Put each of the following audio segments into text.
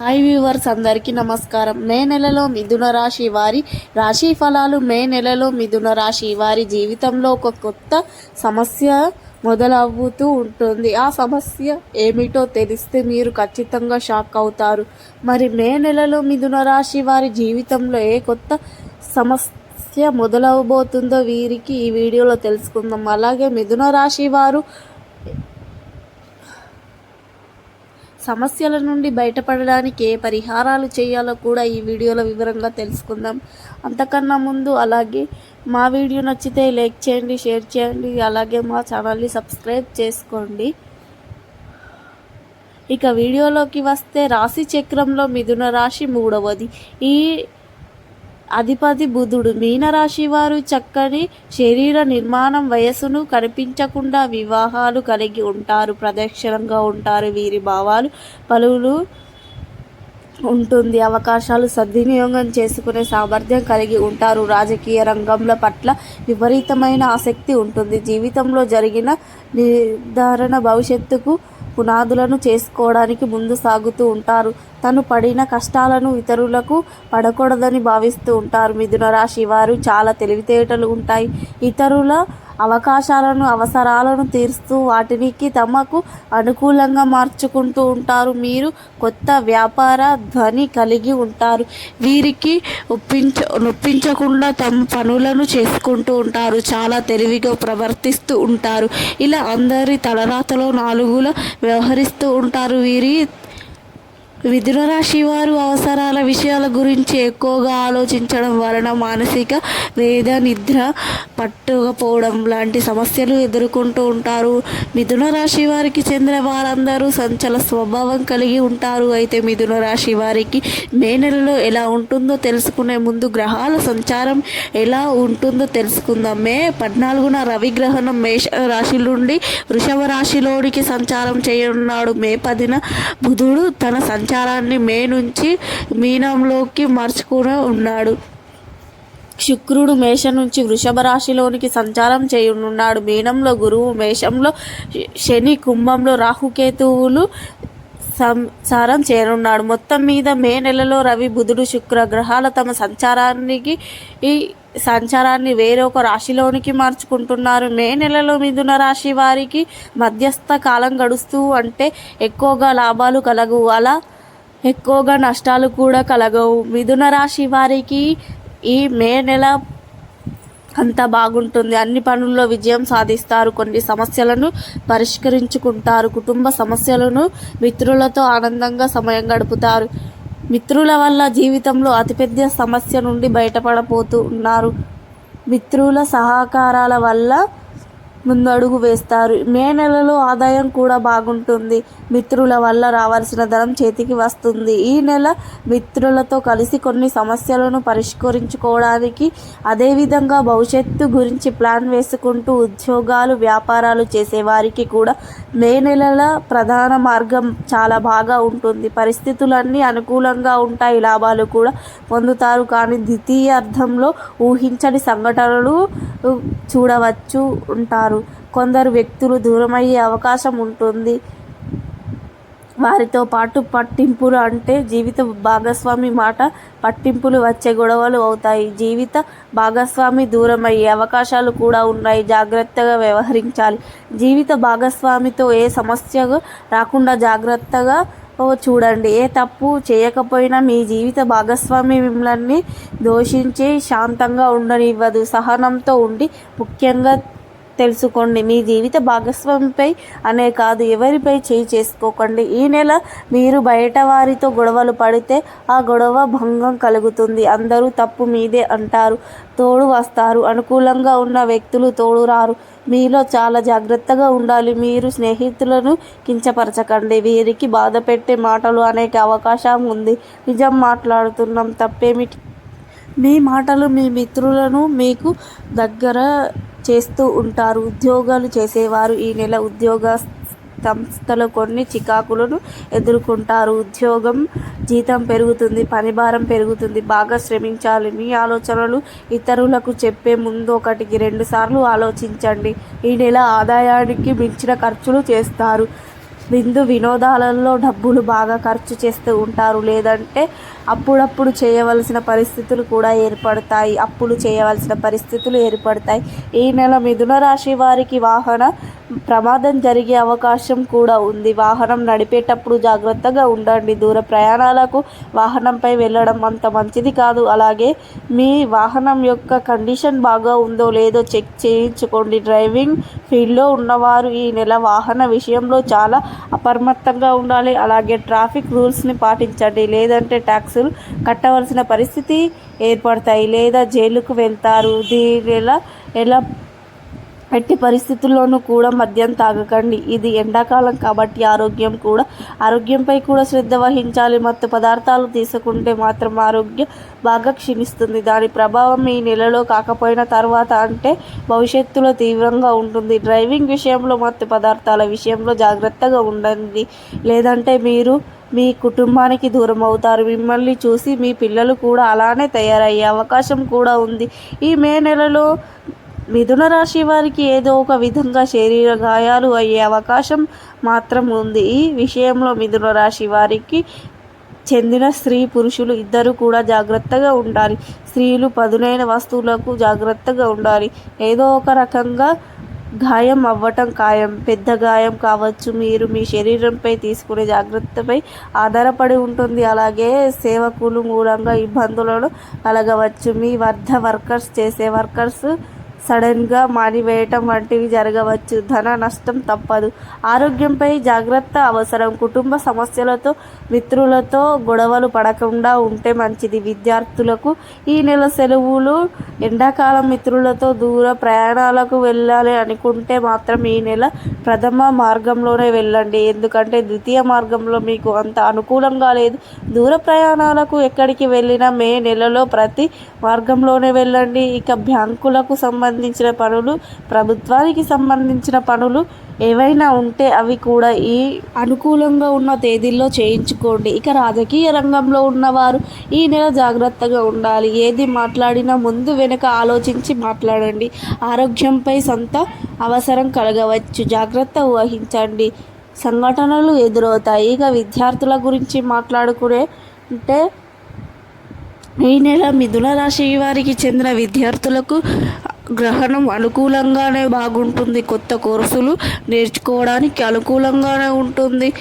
Hi viewers అందరికీ నమస్కారం. మే నెలలో మిథున రాశి వారి రాశి ఫలాలు మే నెలలో మిథున రాశి వారి జీవితంలో ఒక కొత్త సమస్య మొదలవుతూ ఉంటుంది. ఆ సమస్య ఏమిటో తెలిస్తే మీరు ఖచ్చితంగా షాక్ అవుతారు. మరి మే నెలలో మిథున రాశి వారి జీవితంలో ఏ కొత్త సమస్య మొదలవబోతుందో వీరికి ఈ వీడియోలో తెలుసుకుందాం. అలాగే మిథున రాశి వారు సమస్యల నుండి బయటపడడానికి ఏ పరిహారాలు చేయాలో కూడా ఈ వీడియోలో వివరంగా తెలుసుకుందాం. అంతకన్నా ముందు అలాగే మా వీడియో నచ్చితే లైక్ చేయండి షేర్ చేయండి అలాగే మా ఛానల్ని సబ్స్క్రైబ్ చేసుకోండి. ఇక వీడియోలోకి వస్తే రాశి చక్రంలో మిథున రాశి మూడవది. ఈ అధిపతి బుధుడు. మీనరాశి వారు చక్కని శరీర నిర్మాణం వయస్సును కనిపించకుండా వివాహాలు కలిగి ఉంటారు. ప్రదక్షిణంగా ఉంటారు వీరి భావాలు. పలువులు ఉంటుంది. అవకాశాలు సద్వినియోగం చేసుకునే సామర్థ్యం కలిగి ఉంటారు. రాజకీయ రంగంలో పట్ల విపరీతమైన ఆసక్తి ఉంటుంది. జీవితంలో జరిగిన నిర్ధారణ భవిష్యత్తుకు పునాదులను చేసుకోవడానికి ముందు సాగుతూ ఉంటారు. తను పడిన కష్టాలను ఇతరులకు పడకూడదని భావిస్తూ ఉంటారు. మిథున రాశి వారు చాలా తెలివితేటలు ఉంటాయి. ఇతరుల అవకాశాలను అవసరాలను తీరుస్తూ వాటికి తమకు అనుకూలంగా మార్చుకుంటూ ఉంటారు. మీరు కొత్త వ్యాపార ధ్వని కలిగి ఉంటారు. వీరికి ఒప్పించ నొప్పించకుండా తమ పనులను చేసుకుంటూ ఉంటారు. చాలా తెలివిగా ప్రవర్తిస్తూ ఉంటారు. ఇలా అందరి తలరాతలో నాలుగుల వ్యవహరిస్తూ ఉంటారు. వీరి మిథున రాశి వారు అవసరాల విషయాల గురించి ఎక్కువగా ఆలోచించడం వలన మానసిక వేద నిద్ర పట్టుకపోవడం లాంటి సమస్యలు ఎదుర్కొంటూ ఉంటారు. మిథున రాశి వారికి చెందిన వారందరూ సంచల స్వభావం కలిగి ఉంటారు. అయితే మిథున రాశి వారికి మే నెలలో ఎలా ఉంటుందో తెలుసుకునే ముందు గ్రహాల సంచారం ఎలా ఉంటుందో తెలుసుకుందాం. మే పద్నాలుగున రవిగ్రహణం మేష రాశి నుండి వృషభ రాశిలోనికి సంచారం చేయనున్నాడు. మే పదిన బుధుడు తన సంచారం సంచారాన్ని మే నుంచి మీనంలోకి మార్చుకుని ఉన్నాడు. శుక్రుడు మేషం నుంచి వృషభ రాశిలోనికి సంచారం చేయనున్నాడు. మీనంలో గురువు మేషంలో శని కుంభంలో రాహుకేతువులు సంచారం చేరున్నాడు మొత్తం మీద మే నెలలో రవి బుధుడు శుక్ర గ్రహాల తమ సంచారానికి ఈ సంచారాన్ని వేరొక రాశిలోనికి మార్చుకుంటున్నారు. మే నెలలో మిథున రాశి వారికి మధ్యస్థ కాలం గడుస్తూ అంటే ఎక్కువగా లాభాలు కలగు అలా ఎక్కువగా నష్టాలు కూడా కలగవు. మిథున రాశి వారికి ఈ మే నెల అంత బాగుంటుంది. అన్ని పనుల్లో విజయం సాధిస్తారు. కొన్ని సమస్యలను పరిష్కరించుకుంటారు. కుటుంబ సమస్యలను మిత్రులతో ఆనందంగా సమయం గడుపుతారు. మిత్రుల వల్ల జీవితంలో అతిపెద్ద సమస్య నుండి బయటపడపోతూ ఉన్నారు మిత్రుల సహకారాల వల్ల ముందడుగు వేస్తారు. మే నెలలో ఆదాయం కూడా బాగుంటుంది. మిత్రుల వల్ల రావాల్సిన ధనం చేతికి వస్తుంది. ఈ నెల మిత్రులతో కలిసి కొన్ని సమస్యలను పరిష్కరించుకోవడానికి అదేవిధంగా భవిష్యత్తు గురించి ప్లాన్ వేసుకుంటూ ఉద్యోగాలు వ్యాపారాలు చేసేవారికి కూడా మే నెలల ప్రధాన మార్గం చాలా బాగా ఉంటుంది. పరిస్థితులన్నీ అనుకూలంగా ఉంటాయి. లాభాలు కూడా పొందుతారు. కానీ ద్వితీయ అర్థంలో ఊహించని సంఘటనలు చూడవచ్చు ఉంటారు. కొందరు వ్యక్తులు దూరమయ్యే అవకాశం ఉంటుంది. వారితో పాటు పట్టింపులు అంటే జీవిత భాగస్వామి మాట పట్టింపులు వచ్చే గొడవలు అవుతాయి. జీవిత భాగస్వామి దూరమయ్యే అవకాశాలు కూడా ఉన్నాయి. జాగ్రత్తగా వ్యవహరించాలి. జీవిత భాగస్వామితో ఏ సమస్య రాకుండా జాగ్రత్తగా చూడండి. ఏ తప్పు చేయకపోయినా మీ జీవిత భాగస్వామి మిమ్మల్ని దోషించి శాంతంగా ఉండనివ్వదు. సహనంతో ఉండి ముఖ్యంగా తెలుసుకోండి. మీ జీవిత భాగస్వామిపై అనే కాదు ఎవరిపై చేయి చేసుకోకండి. ఈ నెల మీరు బయట వారితో గొడవలు పడితే ఆ గొడవ భంగం కలుగుతుంది. అందరూ తప్పు మీదే అంటారు తోడు వస్తారు. అనుకూలంగా ఉన్న వ్యక్తులు తోడు రారు. మీలో చాలా జాగ్రత్తగా ఉండాలి. మీరు స్నేహితులను కించపరచకండి. వీరికి బాధ పెట్టే మాటలు అనేక అవకాశం ఉంది. నిజం మాట్లాడుతున్నాం తప్పేమిటి? మీ మాటలు మీ మిత్రులను మీకు దగ్గర చేస్తూ ఉంటారు. ఉద్యోగాలు చేసేవారు ఈ నెల ఉద్యోగ సంస్థలో కొన్ని చికాకులను ఎదుర్కొంటారు. ఉద్యోగం జీతం పెరుగుతుంది పనిభారం పెరుగుతుంది బాగా శ్రమించాలి. మీ ఆలోచనలు ఇతరులకు చెప్పే ముందు ఒకటికి రెండుసార్లు ఆలోచించండి. ఈ నెల ఆదాయానికి మించిన ఖర్చులు చేస్తారు. విందు వినోదాలలో డబ్బులు బాగా ఖర్చు చేస్తూ ఉంటారు. లేదంటే అప్పుడప్పుడు చేయవలసిన పరిస్థితులు కూడా ఏర్పడతాయి. అప్పులు చేయవలసిన పరిస్థితులు ఏర్పడతాయి. ఈ నెల మిథున రాశి వారికి వాహన ప్రమాదం జరిగే అవకాశం కూడా ఉంది. వాహనం నడిపేటప్పుడు జాగ్రత్తగా ఉండండి. దూర ప్రయాణాలకు వాహనంపై వెళ్ళడం అంత మంచిది కాదు. అలాగే మీ వాహనం యొక్క కండిషన్ బాగా ఉందో లేదో చెక్ చేయించుకోండి. డ్రైవింగ్ ఫీల్డ్లో ఉన్నవారు ఈ నెల వాహన విషయంలో చాలా అప్రమత్తంగా ఉండాలి. అలాగే ట్రాఫిక్ రూల్స్ని పాటించండి. లేదంటే ట్యాక్సులు కట్టవలసిన పరిస్థితి ఏర్పడతాయి. లేదా జైలుకు వెళ్తారు. దీని ఎలా ఎలా ఎట్టి పరిస్థితుల్లోనూ కూడా మద్యం తాగకండి. ఇది ఎండాకాలం కాబట్టి ఆరోగ్యం కూడా ఆరోగ్యంపై కూడా శ్రద్ధ వహించాలి. మత్తు పదార్థాలు తీసుకుంటే మాత్రం ఆరోగ్యం బాగా క్షీణిస్తుంది. దాని ప్రభావం ఈ నెలలో కాకపోయిన తర్వాత అంటే భవిష్యత్తులో తీవ్రంగా ఉంటుంది. డ్రైవింగ్ విషయంలో మత్తు పదార్థాల విషయంలో జాగ్రత్తగా ఉండండి. లేదంటే మీరు మీ కుటుంబానికి దూరం అవుతారు. మిమ్మల్ని చూసి మీ పిల్లలు కూడా అలానే తయారయ్యే అవకాశం కూడా ఉంది. ఈ మే నెలలో మిథున రాశి వారికి ఏదో ఒక విధంగా శరీర గాయాలు అయ్యే అవకాశం మాత్రం ఉంది. ఈ విషయంలో మిథున రాశి వారికి చెందిన స్త్రీ పురుషులు ఇద్దరు కూడా జాగ్రత్తగా ఉండాలి. స్త్రీలు పదునైన వస్తువులకు జాగ్రత్తగా ఉండాలి. ఏదో ఒక రకంగా గాయం అవ్వటం ఖాయం. పెద్ద గాయం కావచ్చు మీరు మీ శరీరంపై తీసుకునే జాగ్రత్తపై ఆధారపడి ఉంటుంది. అలాగే సేవకులు మూలంగా ఇబ్బందులను కలగవచ్చు. మీ వద్ద వర్కర్స్ చేసే వర్కర్స్ సడన్గా మానివేయటం వంటివి జరగవచ్చు. ధన నష్టం తప్పదు. ఆరోగ్యంపై జాగ్రత్త అవసరం. కుటుంబ సమస్యలతో మిత్రులతో గొడవలు పడకుండా ఉంటే మంచిది. విద్యార్థులకు ఈ నెల సెలవులు ఎండాకాలం మిత్రులతో దూర ప్రయాణాలకు వెళ్ళాలి అనుకుంటే మాత్రం ఈ నెల ప్రథమ మార్గంలోనే వెళ్ళండి. ఎందుకంటే ద్వితీయ మార్గంలో మీకు అంత అనుకూలంగా లేదు. దూర ప్రయాణాలకు ఎక్కడికి వెళ్ళినా మే నెలలో ప్రతి మార్గంలోనే వెళ్ళండి. ఇక బ్యాంకులకు సంబంధించి సంబంధించిన పనులు ప్రభుత్వానికి సంబంధించిన పనులు ఏవైనా ఉంటే అవి కూడా ఈ అనుకూలంగా ఉన్న తేదీల్లో చేయించుకోండి. ఇక రాజకీయ రంగంలో ఉన్నవారు ఈ నెల జాగ్రత్తగా ఉండాలి. ఏది మాట్లాడినా ముందు వెనుక ఆలోచించి మాట్లాడండి. ఆరోగ్యంపై సొంత అవసరం కలగవచ్చు. జాగ్రత్త వహించండి. సంఘటనలు ఎదురవుతాయి. ఇక విద్యార్థుల గురించి మాట్లాడుకునే అంటే ఈ నెల మిథున రాశి వారికి చెందిన విద్యార్థులకు గ్రహణం అనుకూలంగానే బాగుంటుంది. కొత్త కోర్సులు నేర్చుకోవడానికి అనుకూలంగానే ఉంటుంది.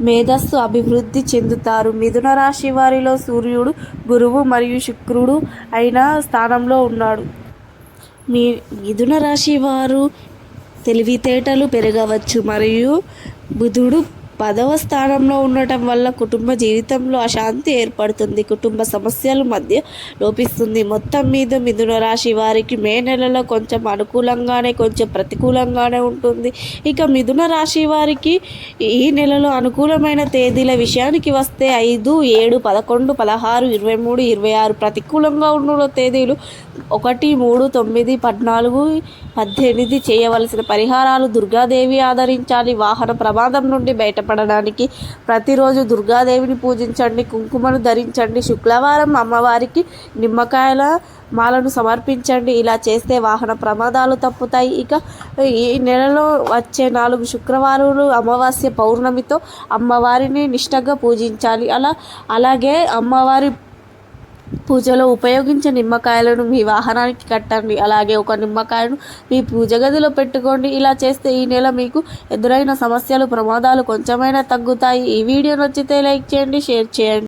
మేధస్సు అభివృద్ధి చెందుతారు. మిథున రాశి వారిలో సూర్యుడు గురువు మరియు శుక్రుడు అయిన స్థానంలో ఉన్నాడు. మీ మిథున రాశి వారు తెలివితేటలు పెరగవచ్చు. మరియు బుధుడు పదవ స్థానంలో ఉండటం వల్ల కుటుంబ జీవితంలో అశాంతి ఏర్పడుతుంది. కుటుంబ సమస్యల మధ్య లోపిస్తుంది. మొత్తం మీద మిథున రాశి వారికి మే నెలలో కొంచెం అనుకూలంగానే కొంచెం ప్రతికూలంగానే ఉంటుంది. ఇక మిథున రాశి వారికి ఈ నెలలో అనుకూలమైన తేదీల విషయానికి వస్తే ఐదు ఏడు పదకొండు పదహారు ఇరవై మూడు ఇరవై ఆరు ప్రతికూలంగా ఉన్న తేదీలు ఒకటి మూడు తొమ్మిది పద్నాలుగు పద్దెనిమిది చేయవలసిన పరిహారాలు దుర్గాదేవి ఆదరించాలి. వాహన ప్రమాదం నుండి బయటపడడానికి ప్రతిరోజు దుర్గాదేవిని పూజించండి కుంకుమను ధరించండి శుక్రవారం అమ్మవారికి నిమ్మకాయల మాలను సమర్పించండి. ఇలా చేస్తే వాహన ప్రమాదాలు తప్పుతాయి. ఇక ఈ నెలలో వచ్చే నాలుగు శుక్రవారాలు అమావాస్య పౌర్ణమితో అమ్మవారిని నిష్టగా పూజించాలి. అలా అలాగే అమ్మవారి పూజలో ఉపయోగించే నిమ్మకాయలను మీ వాహనానికి కట్టండి. అలాగే ఒక నిమ్మకాయను మీ పూజ గదిలో పెట్టుకోండి. ఇలా చేస్తే ఈ నెల మీకు ఎదురైన సమస్యలు ప్రమాదాలు కొంచెమైనా తగ్గుతాయి. ఈ వీడియో నచ్చితే లైక్ చేయండి షేర్ చేయండి.